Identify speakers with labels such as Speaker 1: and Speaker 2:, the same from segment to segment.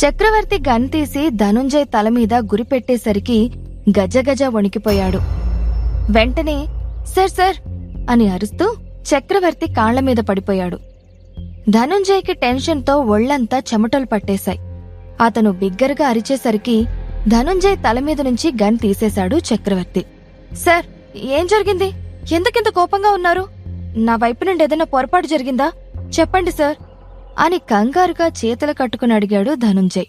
Speaker 1: చక్రవర్తి gun తీసి ధనుంజయ్ తల మీద గురిపెట్టేసరికి గజగజ వణికిపోయాడు. వెంటనే సర్ సర్ అని అరుస్తూ చక్రవర్తి కాళ్ళ మీద పడిపోయాడు. ధనుంజయ్కి టెన్షన్తో ఒళ్ళంతా చెమటలు పట్టేశాయి. అతను బిగ్గరగా అరిచేసరికి ధనుంజయ్ తల మీద నుంచి గన్ తీసేశాడు చక్రవర్తి. సార్ ఏం జరిగింది? ఎందుకింత కోపంగా ఉన్నారు? నా వైపు నుండి ఏదైనా పొరపాటు జరిగిందా? చెప్పండి సార్. అని కంగారుగా చేతులు కట్టుకుని అడిగాడు ధనుంజయ్.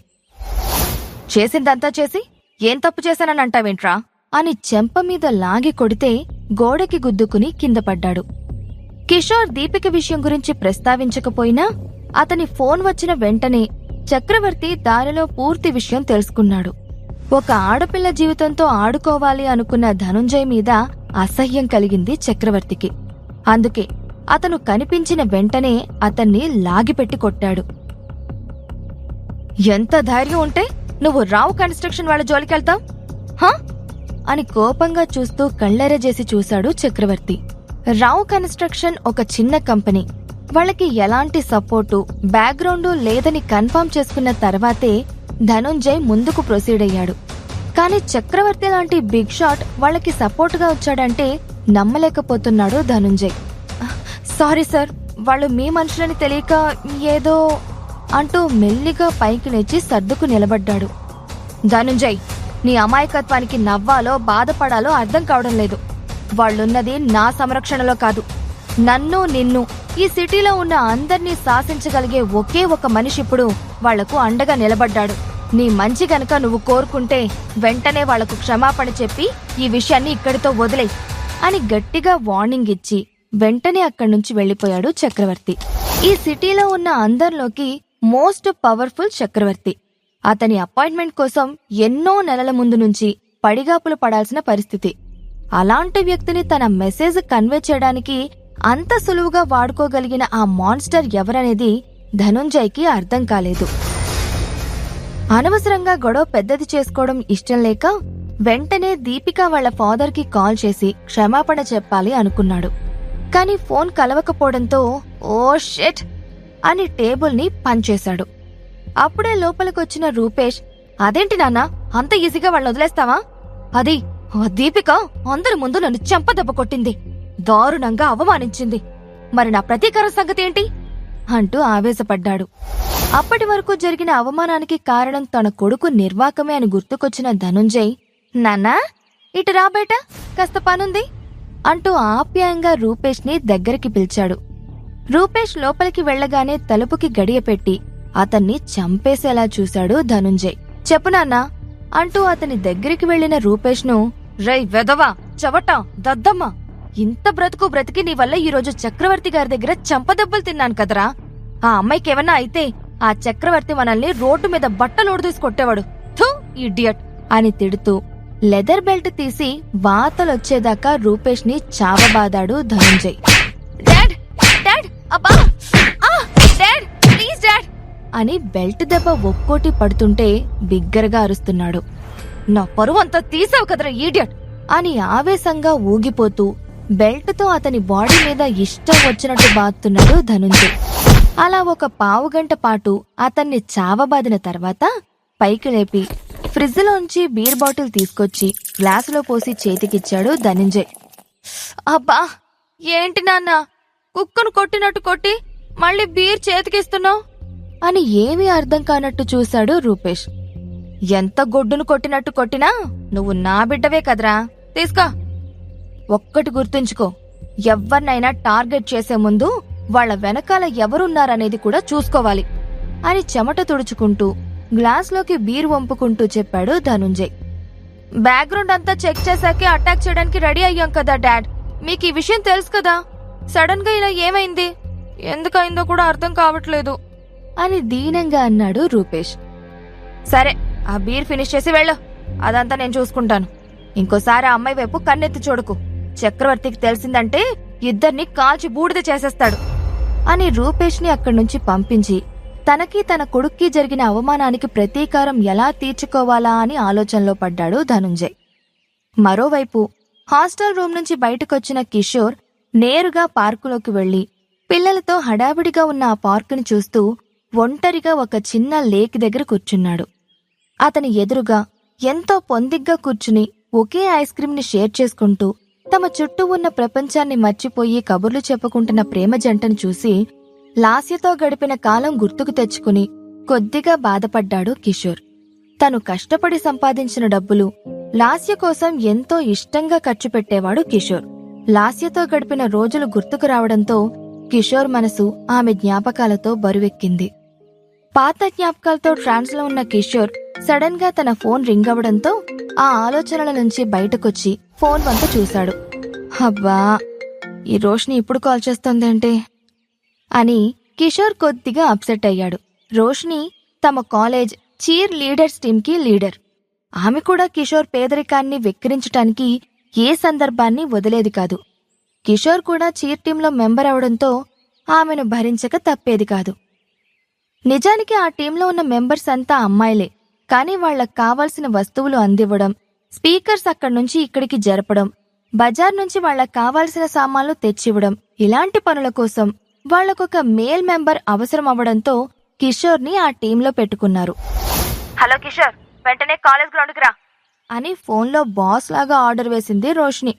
Speaker 1: చేసిందంతా చేసి ఏం తప్పు చేశానని అంటావేంట్రా? అని చెంప మీద లాగి కొడితే గోడకి గుద్దుకుని కింద పడ్డాడు. కిషోర్ దీపిక విషయం గురించి ప్రస్తావించకపోయినా అతని ఫోన్ వచ్చిన వెంటనే చక్రవర్తి దారిలో పూర్తి విషయం తెలుసుకున్నాడు. ఒక ఆడపిల్ల జీవితంతో ఆడుకోవాలి అనుకున్న ధనుంజయ్ మీద అసహ్యం కలిగింది చక్రవర్తికి. అందుకే అతను కనిపించిన వెంటనే అతన్ని లాగిపెట్టి కొట్టాడు. ఎంత ధైర్యం ఉంటే నువ్వు రావు కన్స్ట్రక్షన్ వాళ్ళ జోలికెళ్తావు? హా? అని కోపంగా చూస్తూ కళ్ళెరజేసి చూశాడు చక్రవర్తి. రావు కన్స్ట్రక్షన్ ఒక చిన్న కంపెనీ. వాళ్ళకి ఎలాంటి సపోర్టు బ్యాక్గ్రౌండు లేదని కన్ఫర్మ్ చేసుకున్న తర్వాతే ధనుంజయ్ ముందుకు ప్రొసీడ్ అయ్యాడు. కానీ చక్రవర్తి లాంటి బిగ్ షాట్ వాళ్ళకి సపోర్టుగా వచ్చాడంటే నమ్మలేకపోతున్నాడు ధనుంజయ్. సారీ సార్ వాళ్ళు మీ మనుషులని తెలియక ఏదో అంటూ మెల్లిగా పైకి లేచి సర్దుకు నిలబడ్డాడు. ధనుంజయ్ నీ అమాయకత్వానికి నవ్వాలో బాధపడాలో అర్థం కావడం లేదు. వాళ్ళున్నది నా సంరక్షణలో కాదు. నన్ను నిన్ను ఈ సిటీలో ఉన్న అందర్నీ శాసించగలిగే ఒకే ఒక మనిషి ఇప్పుడు వాళ్ళకు అండగా నిలబడ్డాడు. నీ మంచి గనక నువ్వు కోరుకుంటే వెంటనే వాళ్ళకు క్షమాపణ చెప్పి ఈ విషయాన్ని ఇక్కడితో వదిలే అని గట్టిగా వార్నింగ్ ఇచ్చి వెంటనే అక్కడి నుంచి వెళ్ళిపోయాడు చక్రవర్తి. ఈ సిటీలో ఉన్న అందరిలోకి మోస్ట్ పవర్ఫుల్ చక్రవర్తి. అతని అపాయింట్మెంట్ కోసం ఎన్నో నెలల ముందు నుంచి పడిగాపులు పడాల్సిన పరిస్థితి. అలాంటి వ్యక్తిని తన మెసేజ్ కన్వే చేయడానికి అంత సులువుగా వాడుకోగలిగిన ఆ మాన్స్టర్ ఎవరనేది ధనుంజయ్కి అర్థం కాలేదు. అనవసరంగా గొడవ పెద్దది చేసుకోవడం ఇష్టం లేక వెంటనే దీపిక వాళ్ళ ఫాదర్కి కాల్ చేసి క్షమాపణ చెప్పాలి అనుకున్నాడు. కానీ ఫోన్ కలవకపోవడంతో ఓ షెట్ అని టేబుల్ని పంచేశాడు. అప్పుడే లోపలికొచ్చిన రూపేష్ అదేంటి నాన్న అంత ఈజీగా వాళ్ళని వదిలేస్తావా? అది ఆ దీపిక అందరి ముందు నన్ను చెంపదెబ్బ కొట్టింది దారుణంగా అవమానించింది. మరి నా ప్రతీకారం సంగతి ఏంటి? అంటూ ఆవేశపడ్డాడు. అప్పటి వరకు జరిగిన అవమానానికి కారణం తన కొడుకు నిర్వాకమే అని గుర్తుకొచ్చిన ధనుంజయ్ నాన్నా ఇటు రాబేట కాస్త పనుంది. అంటూ ఆప్యాయంగా రూపేష్ని దగ్గరికి పిలిచాడు. రూపేష్ లోపలికి వెళ్ళగానే తలుపుకి గడియ పెట్టి అతన్ని చంపేసేలా చూశాడు ధనుంజయ్. చెప్పు నాన్నా అంటూ అతని దగ్గరికి వెళ్ళిన రూపేష్ను రై వెదవా చవట దద్దమ్మ ఇంత బ్రతుకు బ్రతికి నీ వల్ల ఈరోజు చక్రవర్తి గారి దగ్గర చంపదెబ్బలు తిన్నాను కదరా. ఆ అమ్మాయికి ఏమన్నా అయితే ఆ చక్రవర్తి మనల్ని రోడ్డు మీద బట్టలోడు కొట్టేవాడు. థూ ఇడియట్ అని తిడుతూ లెదర్ బెల్ట్ తీసి వాతలొచ్చేదాకా రూపేష్ని చావబాదాడు ధనుంజయ్. డాడ్! డాడ్! అబ్బా! డాడ్! Please dad! అని బెల్ట్ దెబ్బ ఒక్కోటి పడుతుంటే బిగ్గరగా అరుస్తున్నాడు. నా పరువు అంతా తీసావు కదరా ఈడియట్! అని ఆవేశంగా ఊగిపోతూ బెల్ట్తో అతని బాడీ మీద ఇష్టం వచ్చినట్టు బాదుతున్నాడు ధనుంజయ్. అలా ఒక పావుగంట పాటు అతన్ని చావబాదిన తర్వాత పైకి లేపి ఫ్రిడ్జ్లోంచి బీర్ బాటిల్ తీసుకొచ్చి గ్లాసులో పోసి చేతికిచ్చాడు ధనంజయ్. అబ్బా! ఏంటి నాన్న? కుక్కను కొట్టినట్టు కొట్టి మళ్ళీ బీర్ చేతికిస్తున్నావు? అని ఏమీ అర్థం కానట్టు చూశాడు రూపేష్. ఎంత గొడ్డును కొట్టినట్టు కొట్టినా నువ్వు నా బిడ్డవే కదరా? తీసుకో. ఒక్కటి గుర్తుంచుకో. ఎవరినైనా టార్గెట్ చేసే ముందు వాళ్ళ వెనకాల ఎవరున్నారనేది కూడా చూసుకోవాలి అని చెమట తుడుచుకుంటూ గ్లాస్లోకి బీర్ వంపుకుంటూ చెప్పాడు ధనుంజయ్. బ్యాక్గ్రౌండ్ అంతా చెక్ చేశాకే అటాక్ చేయడానికి రెడీ అయ్యాం కదా డాడ్. మీకు ఈ విషయం తెలుసు కదా? సడన్గా ఇలా ఏమైంది? ఎందుకైందో కూడా అర్థం కావట్లేదు. అని దీనంగా అన్నాడు రూపేష్. సరే ఆ బీర్ ఫినిష్ చేసి వెళ్ళు. అదంతా నేను చూసుకుంటాను. ఇంకోసారి ఆ అమ్మాయి వైపు కన్నెత్తి చూడకు. చక్రవర్తికి తెలిసిందంటే ఇద్దరిని కాల్చి బూడిద చేసేస్తాడు. అని రూపేష్ని అక్కడి నుంచి పంపించి తనకి తన కొడుక్కి జరిగిన అవమానానికి ప్రతీకారం ఎలా తీర్చుకోవాలా అని ఆలోచనలో పడ్డాడు ధనుంజయ్. మరోవైపు హాస్టల్ రూమ్ నుంచి బయటకొచ్చిన కిషోర్ నేరుగా పార్కులోకి వెళ్ళి పిల్లలతో హడావిడిగా ఉన్న ఆ పార్కుని చూస్తూ ఒంటరిగా ఒక చిన్న లేక్ దగ్గర కూర్చున్నాడు. అతని ఎదురుగా ఎంతో పొందిగ్గా కూర్చుని ఒకే ఐస్ క్రీంని షేర్ చేసుకుంటూ తమ చుట్టూ ఉన్న ప్రపంచాన్ని మర్చిపోయి కబుర్లు చెప్పుకుంటున్న ప్రేమ జంటను చూసి లాస్యతో గడిపిన కాలం గుర్తుకు తెచ్చుకుని కొద్దిగా బాధపడ్డాడు కిషోర్. తను కష్టపడి సంపాదించిన డబ్బులు లాస్య కోసం ఎంతో ఇష్టంగా ఖర్చు పెట్టేవాడు కిషోర్. లాస్యతో గడిపిన రోజులు గుర్తుకు రావడంతో కిషోర్ మనసు ఆమె జ్ఞాపకాలతో బరువెక్కింది. పాత జ్ఞాపకాలతో ట్రాన్స్లో ఉన్న కిషోర్ సడన్గా తన ఫోన్ రింగ్ అవడంతో ఆ ఆలోచనల నుంచి బయటకొచ్చి ఫోన్ వంక చూశాడు. అబ్బా! ఈ రోష్ని ఇప్పుడు కాల్ చేస్తోందేంటి అని కిషోర్ కొద్దిగా అప్సెట్ అయ్యాడు. రోష్ని తమ కాలేజ్ చీర్ లీడర్స్ టీంకి లీడర్. ఆమె కూడా కిషోర్ పేదరికాన్ని వెక్కిరించటానికి ఏ సందర్భాన్ని వదిలేది కాదు. కిషోర్ కూడా చీర్ టీంలో మెంబర్ అవడంతో ఆమెను భరించక తప్పేది కాదు. నిజానికి ఆ టీంలో ఉన్న మెంబర్స్ అంతా అమ్మాయిలే. కానీ వాళ్ళకు కావాల్సిన వస్తువులు అందివ్వడం స్పీకర్స్ అక్కడి నుంచి ఇక్కడికి జరపడం బజార్ నుంచి వాళ్ళకు కావాల్సిన సామాన్లు తెచ్చివ్వడం ఇలాంటి పనుల కోసం వాళ్ళకొక మేల్ మెంబర్ అవసరం అవ్వడంతో కిషోర్ని ఆ టీంలో పెట్టుకున్నారు. హలో కిషోర్ వెంటనే కాలేజ్ గ్రౌండ్కి రా. అని ఫోన్లో బాస్ లాగా ఆర్డర్ వేసింది రోష్ని.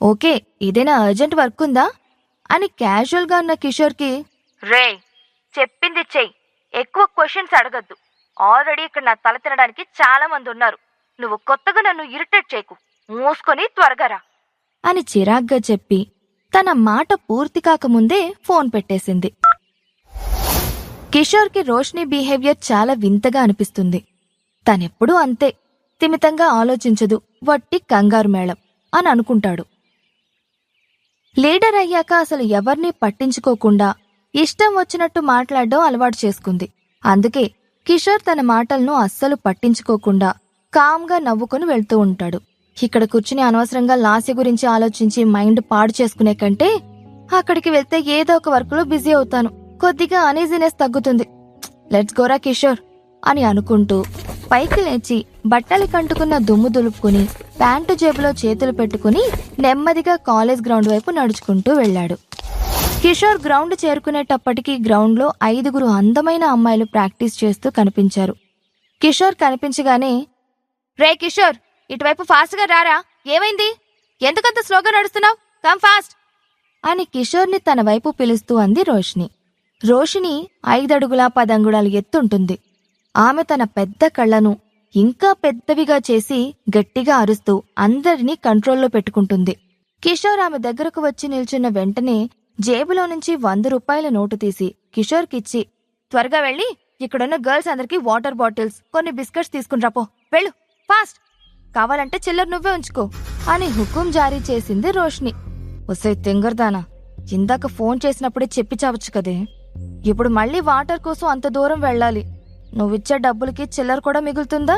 Speaker 1: ఓకే ఇదేనా అర్జెంట్ వర్క్ ఉందా? అని క్యాజువల్గా ఉన్న కిషోర్కి రే చెప్పింది చెయ్యి. ఎక్కువ క్వశ్చన్స్ అడగద్దు. ఆల్రెడీ ఇక్కడ నా తల తినడానికి చాలా మంది ఉన్నారు. నువ్వు కొత్తగా నన్ను ఇరిటేట్ చేయకు. మూసుకొని త్వరగా రా. అని చిరాగ్గా చెప్పి తన మాట పూర్తి కాకముందే ఫోన్ పెట్టేసింది. కిషోర్కి రోష్ని బిహేవియర్ చాలా వింతగా అనిపిస్తుంది. తనెప్పుడూ అంతే తిమితంగా ఆలోచించదు వట్టి కంగారు మేళం అని అనుకుంటాడు. లీడర్ అయ్యాక అసలు ఎవర్నీ పట్టించుకోకుండా ఇష్టం వచ్చినట్టు మాట్లాడడం అలవాటు చేసుకుంది. అందుకే కిషోర్ తన మాటలను అస్సలు పట్టించుకోకుండా కామ్గా నవ్వుకుని వెళ్తూ ఉంటాడు. ఇక్కడ కూర్చుని అనవసరంగా లాస్య గురించి ఆలోచించి మైండ్ పాడు చేసుకునే కంటే అక్కడికి వెళ్తే ఏదో ఒక వర్క్లో బిజీ అవుతాను. కొద్దిగా అనీజినెస్ తగ్గుతుంది. లెట్స్ గోరా కిషోర్ అని అనుకుంటూ పైకి లేచి బట్టలు కంటుకున్న దుమ్ము దులుపుకుని ప్యాంటు జేబులో చేతులు పెట్టుకుని నెమ్మదిగా కాలేజ్ గ్రౌండ్ వైపు నడుచుకుంటూ వెళ్ళాడు. కిషోర్ గ్రౌండ్ చేరుకునేటప్పటికీ గ్రౌండ్లో ఐదుగురు అందమైన అమ్మాయిలు ప్రాక్టీస్ చేస్తూ కనిపించారు. కిషోర్ కనిపించగానే రే కిషోర్ ఇటువైపు ఫాస్ట్గా రారా? ఏమైంది? ఎందుకంత స్లోగా నడుస్తున్నావు? Come fast! అని కిషోర్ని తన వైపు పిలుస్తూ అంది రోషిని రోషిని ఐదడుగుల పదంగుళాలు ఎత్తుంటుంది. ఆమె తన పెద్ద కళ్ళను ఇంకా పెద్దవిగా చేసి గట్టిగా అరుస్తూ అందరినీ కంట్రోల్లో పెట్టుకుంటుంది. కిషోర్ ఆమె దగ్గరకు వచ్చి నిల్చున్న వెంటనే జేబులో నుంచి వంద రూపాయల నోటు తీసి కిషోర్కిచ్చి త్వరగా వెళ్ళి ఇక్కడున్న గర్ల్స్ అందరికీ వాటర్ బాటిల్స్ కొన్ని బిస్కెట్స్ తీసుకుని రాపో వెళ్ళు. ఫాస్ట్! కావాలంటే చిల్లర నువ్వే ఉంచుకో అని హుకుం జారీ చేసింది రోష్ని. ఒసే తింగర్దానా ఇందాక ఫోన్ చేసినప్పుడే చెప్పి చావచ్చు కదే. ఇప్పుడు మళ్ళీ వాటర్ కోసం అంత దూరం వెళ్ళాలి. నువ్విచ్చే డబ్బులకి చిల్లర కూడా మిగులుతుందా?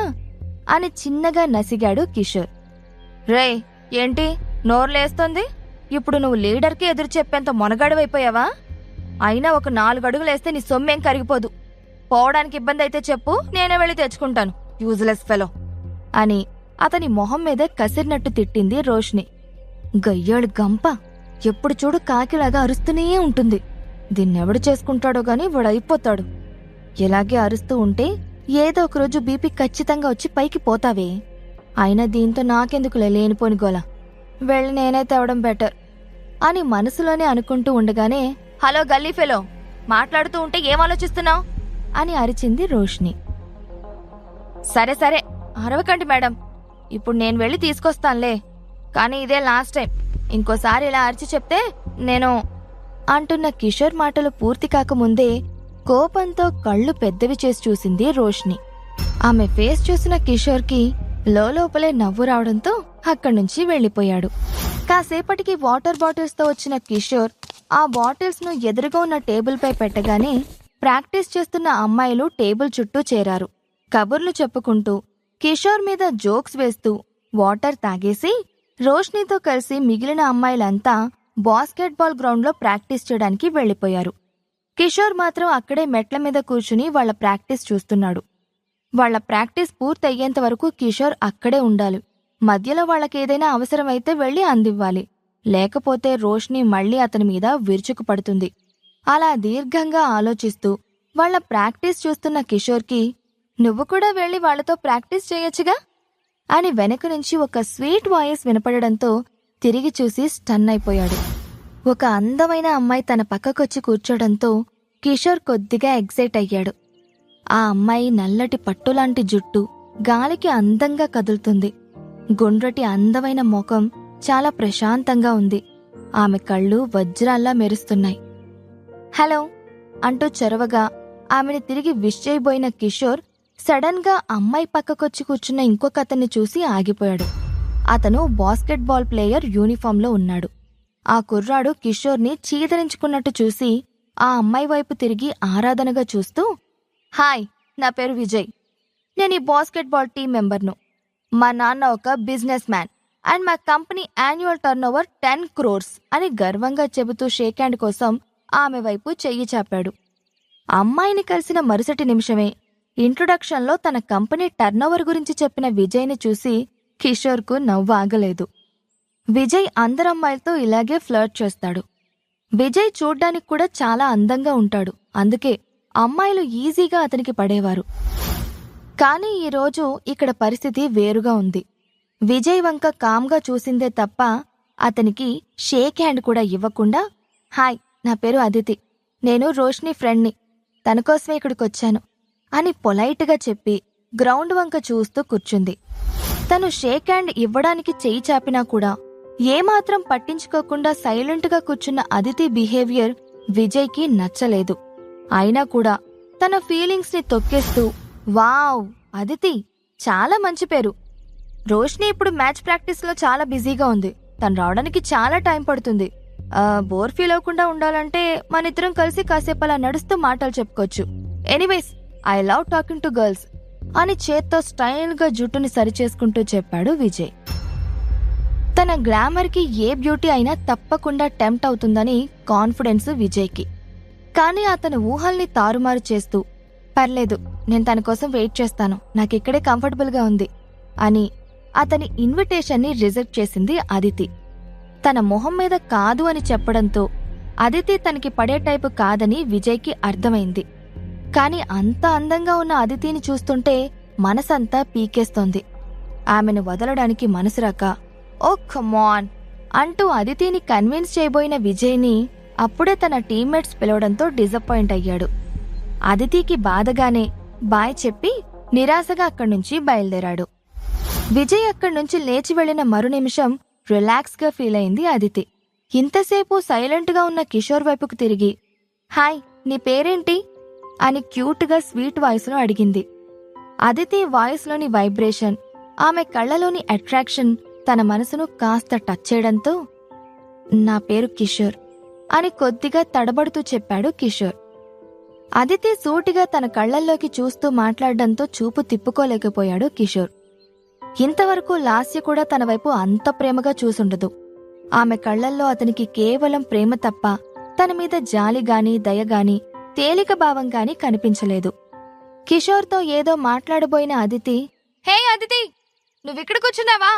Speaker 1: అని చిన్నగా నసిగాడు కిషోర్. రేయ్ ఏంటి? నోర్లేస్తోంది ఇప్పుడు నువ్వు లీడర్కి ఎదురు చెప్పేంత మొనగాడివైపోయావా? అయినా ఒక నాలుగు అడుగులేస్తే నీ సొమ్మేం కరిగిపోదు. పోవడానికి ఇబ్బంది అయితే చెప్పు నేనే వెళ్ళి తెచ్చుకుంటాను. Useless fellow. అని అతని మొహం మీద కసిరినట్టు తిట్టింది రోష్ని. గయ్యాడు గంప ఎప్పుడు చూడు కాకిలాగా అరుస్తూనే ఉంటుంది. దీన్నెవడు చేసుకుంటాడో గాని వాడు అయిపోతాడు ఇలాగే అరుస్తూ ఉంటే ఏదో ఒకరోజు బీపీ ఖచ్చితంగా వచ్చి పైకి పోతావే. అయినా దీంతో నాకెందుకులే లేనిపోని గోల. వెళ్ళి నేనే తేవడం బెటర్. అని మనసులోనే అనుకుంటూ ఉండగానే హలో గల్లీ ఫెలో మాట్లాడుతూ ఉంటే ఏం ఆలోచిస్తున్నావు అని అరిచింది రోష్ని. సరే సరే అరవకండి మేడం. ఇప్పుడు నేను వెళ్ళి తీసుకొస్తానులే. కానీ ఇదే లాస్ట్ టైం ఇంకోసారి ఇలా అరిచి చెప్తే నేను అంటున్న కిషోర్ మాటలు పూర్తి కాకముందే కోపంతో కళ్ళు పెద్దవి చేసి చూసింది రోష్ని. ఆమె ఫేస్ చూసిన కిషోర్కి లోపలే నవ్వు రావడంతో అక్కడి నుంచి వెళ్ళిపోయాడు కాసేపటికి వాటర్ బాటిల్స్తో వచ్చిన కిషోర్ ఆ బాటిల్స్ను ఎదురుగా ఉన్న టేబుల్పై పెట్టగానే ప్రాక్టీస్ చేస్తున్న అమ్మాయిలు టేబుల్ చుట్టూ చేరారు. కబుర్లు చెప్పుకుంటూ కిషోర్ మీద జోక్స్ వేస్తూ వాటర్ తాగేసి రోష్నీతో కలిసి మిగిలిన అమ్మాయిలంతా బాస్కెట్బాల్ గ్రౌండ్లో ప్రాక్టీస్ చేయడానికి వెళ్ళిపోయారు కిషోర్ మాత్రం అక్కడే మెట్ల మీద కూర్చుని వాళ్ళ ప్రాక్టీస్ చూస్తున్నాడు. వాళ్ళ ప్రాక్టీస్ పూర్తయ్యేంత వరకు కిషోర్ అక్కడే ఉండాలి. మధ్యలో వాళ్ళకేదైనా అవసరమైతే వెళ్ళి అందివ్వాలి. లేకపోతే రోష్ని మళ్ళీ అతని మీద విరుచుకుపడుతుంది. అలా దీర్ఘంగా ఆలోచిస్తూ వాళ్ళ ప్రాక్టీస్ చూస్తున్న కిషోర్కి నువ్వు కూడా వెళ్ళి వాళ్ళతో ప్రాక్టీస్ చేయొచ్చుగా? అని వెనక నుంచి ఒక స్వీట్ వాయిస్ వినపడడంతో తిరిగి చూసి స్టన్ అయిపోయాడు. ఒక అందమైన అమ్మాయి తన పక్కకొచ్చి కూర్చోడంతో కిషోర్ కొద్దిగా ఎగ్జైట్ అయ్యాడు. ఆ అమ్మాయి నల్లటి పట్టులాంటి జుట్టు గాలికి అందంగా కదులుతుంది. గుండ్రటి అందమైన ముఖం చాలా ప్రశాంతంగా ఉంది. ఆమె కళ్ళు వజ్రాల్లా మెరుస్తున్నాయి. హలో అంటూ చొరవగా ఆమెను తిరిగి విష్ చేయబోయిన కిషోర్ సడన్గా అమ్మాయి పక్కకొచ్చి కూర్చున్న ఇంకొక అతన్ని చూసి ఆగిపోయాడు. అతను బాస్కెట్బాల్ ప్లేయర్ యూనిఫామ్లో ఉన్నాడు. ఆ కుర్రాడు కిషోర్ని చీదరించుకున్నట్టు చూసి ఆ అమ్మాయి వైపు తిరిగి ఆరాధనగా చూస్తూ హాయ్ నా పేరు విజయ్. నేను ఈ బాస్కెట్బాల్ టీం మెంబర్ను. మా నాన్న ఒక బిజినెస్ మ్యాన్ అండ్ మా company annual turnover ten crores అని గర్వంగా చెబుతూ షేక్ హ్యాండ్ కోసం ఆమె వైపు చెయ్యి చాపాడు. అమ్మాయిని కలిసిన మరుసటి నిమిషమే ఇంట్రొడక్షన్లో తన కంపెనీ టర్నోవర్ గురించి చెప్పిన విజయ్ని చూసి కిషోర్కు నవ్వు ఆగలేదు. విజయ్ అందరమ్మాయిలతో ఇలాగే ఫ్లర్ట్ చేస్తాడు. విజయ్ చూడ్డానికి కూడా చాలా అందంగా ఉంటాడు. అందుకే అమ్మాయిలు ఈజీగా అతనికి పడేవారు. కానీ ఈరోజు ఇక్కడ పరిస్థితి వేరుగా ఉంది. విజయ్ వంక కామ్గా చూసిందే తప్ప అతనికి షేక్ హ్యాండ్ కూడా ఇవ్వకుండా హాయ్ నా పేరు అదితి. నేను రోష్ని ఫ్రెండ్ని. తన కోసమే ఇక్కడికొచ్చాను. అని పొలైట్గా చెప్పి గ్రౌండ్ వంక చూస్తూ కూర్చుంది. తను షేక్ హ్యాండ్ ఇవ్వడానికి చేయి చాపినా కూడా ఏమాత్రం పట్టించుకోకుండా సైలెంట్గా కూర్చున్న అదితి బిహేవియర్ విజయ్కి నచ్చలేదు. అయినా కూడా తన ఫీలింగ్స్ని తొక్కేస్తూ వావ్ అదితి చాలా మంచి పేరు. రోష్ని ఇప్పుడు మ్యాచ్ ప్రాక్టీస్లో చాలా బిజీగా ఉంది. తను రావడానికి చాలా టైం పడుతుంది. బోర్ ఫీల్ అవ్వకుండా ఉండాలంటే మన ఇద్దరం కలిసి కాసేపు అలా నడుస్తూ మాటలు చెప్పుకోవచ్చు. Anyways I love talking to girls అని చేత్తో స్టైల్గా జుట్టుని సరిచేసుకుంటూ చెప్పాడు విజయ్. తన గ్లామర్కి ఏ బ్యూటీ అయినా తప్పకుండా టెంప్ట్ అవుతుందని కాన్ఫిడెన్స్ విజయ్కి. కానీ అతని ఊహల్ని తారుమారు చేస్తూ పర్లేదు నేను తన కోసం వెయిట్ చేస్తాను నాకిక్కడే కంఫర్టబుల్గా ఉంది అని అతని ఇన్విటేషన్ని రిజెక్ట్ చేసింది అదితి. తన మొహం మీద కాదు అని చెప్పడంతో అదితి తనకి పడే టైపు కాదని విజయ్కి అర్థమైంది. కాని అంత అందంగా ఉన్న అదితిని చూస్తుంటే మనసంతా పీకేస్తోంది. ఆమెను వదలడానికి మనసు రాక ఓ కమాన్ అంటూ అదితిని కన్విన్స్ చేయబోయిన విజయ్ని అప్పుడే తన టీమ్మేట్స్ పిలవడంతో డిసప్పాయింట్ అయ్యాడు. అదితికి బాధగానే బాయ్ చెప్పి నిరాశగా అక్కడి నుంచి బయలుదేరాడు. విజయ్ అక్కడి నుంచి లేచి వెళ్ళిన మరు నిమిషం రిలాక్స్గా ఫీల్ అయింది అదితి. ఇంతసేపు సైలెంట్గా ఉన్న కిషోర్ వైపుకు తిరిగి హాయ్ నీ పేరేంటి? అని క్యూట్గా స్వీట్ వాయిస్లో అడిగింది. అదితి వాయిస్లోని వైబ్రేషన్ ఆమె కళ్ళలోని అట్రాక్షన్ తన మనసును కాస్త టచ్ చేయడంతో నా పేరు కిషోర్ అని కొద్దిగా తడబడుతూ చెప్పాడు కిషోర్. అదితి సూటిగా తన కళ్ళల్లోకి చూస్తూ మాట్లాడడంతో చూపు తిప్పుకోలేకపోయాడు కిషోర్. ఇంతవరకు లాస్య కూడా తన వైపు అంత ప్రేమగా చూసుండదు. ఆమె కళ్ళల్లో అతనికి కేవలం ప్రేమ తప్ప తన మీద జాలిగాని దయగాని తేలిక భావం గాని కనిపించలేదు. కిషోర్తో ఏదో మాట్లాడబోయిన అదితి హే అదితి నువ్విక్కడ కూర్చున్నావా?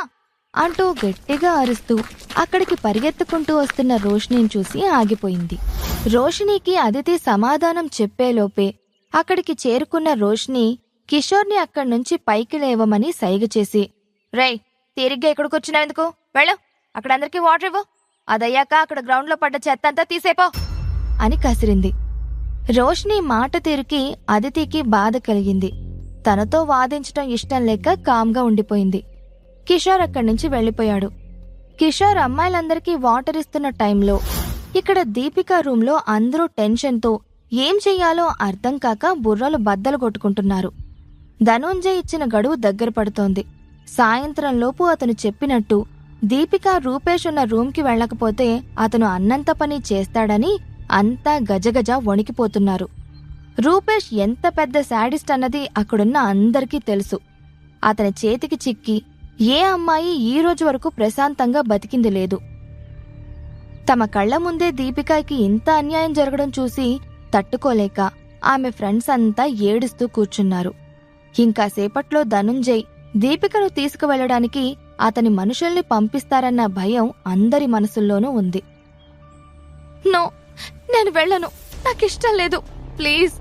Speaker 1: అంటూ గట్టిగా అరుస్తూ అక్కడికి పరిగెత్తుకుంటూ వస్తున్న రోషినిని చూసి ఆగిపోయింది. రోషినికి అదితి సమాధానం చెప్పేలోపే అక్కడికి చేరుకున్న రోషిని కిషోర్ని అక్కడి నుంచి పైకి లేవమని సైగ చేసి రేయ్ తీరిగ్గా ఇక్కడికొచ్చినావెందుకు వెళ్ళు అక్కడ అందరికీ వాటర్ ఇవ్వు. అదయ్యాక అక్కడ గ్రౌండ్లో పడ్డ చెత్త అంతా తీసేపో అని కసిరింది. రోష్ని మాట తిరిగి అదితికి బాధ కలిగింది. తనతో వాదించటం ఇష్టం లేక కామ్గా ఉండిపోయింది. కిషోర్ అక్కడి నుంచి వెళ్ళిపోయాడు. కిషోర్ అమ్మాయిలందరికీ వాటర్ ఇస్తున్న టైంలో ఇక్కడ దీపిక రూంలో అందరూ టెన్షన్తో ఏం చెయ్యాలో అర్థం కాక బుర్రలు బద్దలు కొట్టుకుంటున్నారు. ధనుంజయ్ ఇచ్చిన గడువు దగ్గర పడుతోంది. సాయంత్రంలోపు అతను చెప్పినట్టు దీపిక రూపేష్ ఉన్న రూమ్కి వెళ్ళకపోతే అతను అన్నంత పని చేస్తాడని అంతా గజగజ వణికిపోతున్నారు. రూపేష్ ఎంత పెద్ద శాడిస్ట్ అన్నది అక్కడున్న అందరికీ తెలుసు. అతని చేతికి చిక్కి ఏ అమ్మాయి ఈ రోజు వరకు ప్రశాంతంగా బతికింది లేదు. తమ కళ్ళ ముందే దీపికాకి ఇంత అన్యాయం జరగడం చూసి తట్టుకోలేక ఆమె ఫ్రెండ్స్ అంతా ఏడుస్తూ కూర్చున్నారు. ఇంకా సేపట్లో ధనుంజయ్ దీపికను తీసుకువెళ్ళడానికి అతని మనుషుల్ని పంపిస్తారన్న భయం అందరి మనసుల్లోనూ ఉంది. నో నేను వెళ్ళను. నాకు ఇష్టం లేదు. ప్లీజ్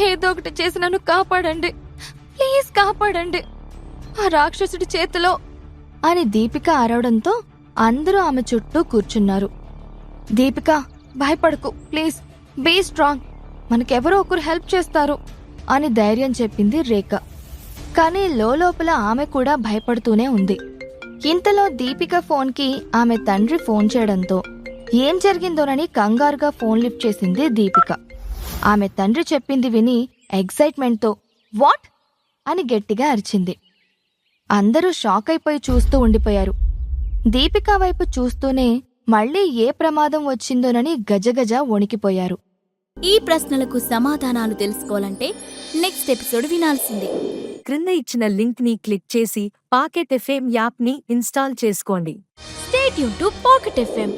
Speaker 1: ఏదో ఒకటి చేసి నన్ను కాపాడండి. ప్లీజ్ కాపాడండి. ఆ రాక్షసుడి చేతిలో అని దీపిక అరవడంతో అందరూ ఆమె చుట్టూ కూర్చున్నారు. దీపిక భయపడకు. Please be strong. మనకెవరో ఒకరు హెల్ప్ చేస్తారు అని ధైర్యం చెప్పింది రేఖ. కానీ లోపల ఆమె కూడా భయపడుతూనే ఉంది. ఇంతలో దీపిక ఫోన్కి ఆమె తండ్రి ఫోన్ చేయడంతో ఏం జరిగిందోనని కంగారుగా ఫోన్ లిఫ్ట్ చేసింది దీపిక. ఆమె తండ్రి చెప్పింది విని ఎగ్జైట్మెంట్తో వాట్? అని గట్టిగా అరిచింది. అందరూ షాక్ అయిపోయి చూస్తూ ఉండిపోయారు. దీపిక వైపు చూస్తూనే మళ్ళీ ఏ ప్రమాదం వచ్చిందోనని గజగజ వణికిపోయారు.
Speaker 2: ఈ ప్రశ్నలకు సమాధానాలు తెలుసుకోవాలంటే నెక్స్ట్ ఎపిసోడ్ వినాల్సిందే.
Speaker 3: క్రింద ఇచ్చిన లింక్ని క్లిక్ చేసి పాకెట్ ఎఫ్ఎం యాప్ని ఇన్స్టాల్ చేసుకోండి.
Speaker 2: స్టేట్ యూన్ టు పాకెట్ ఎఫ్ఎం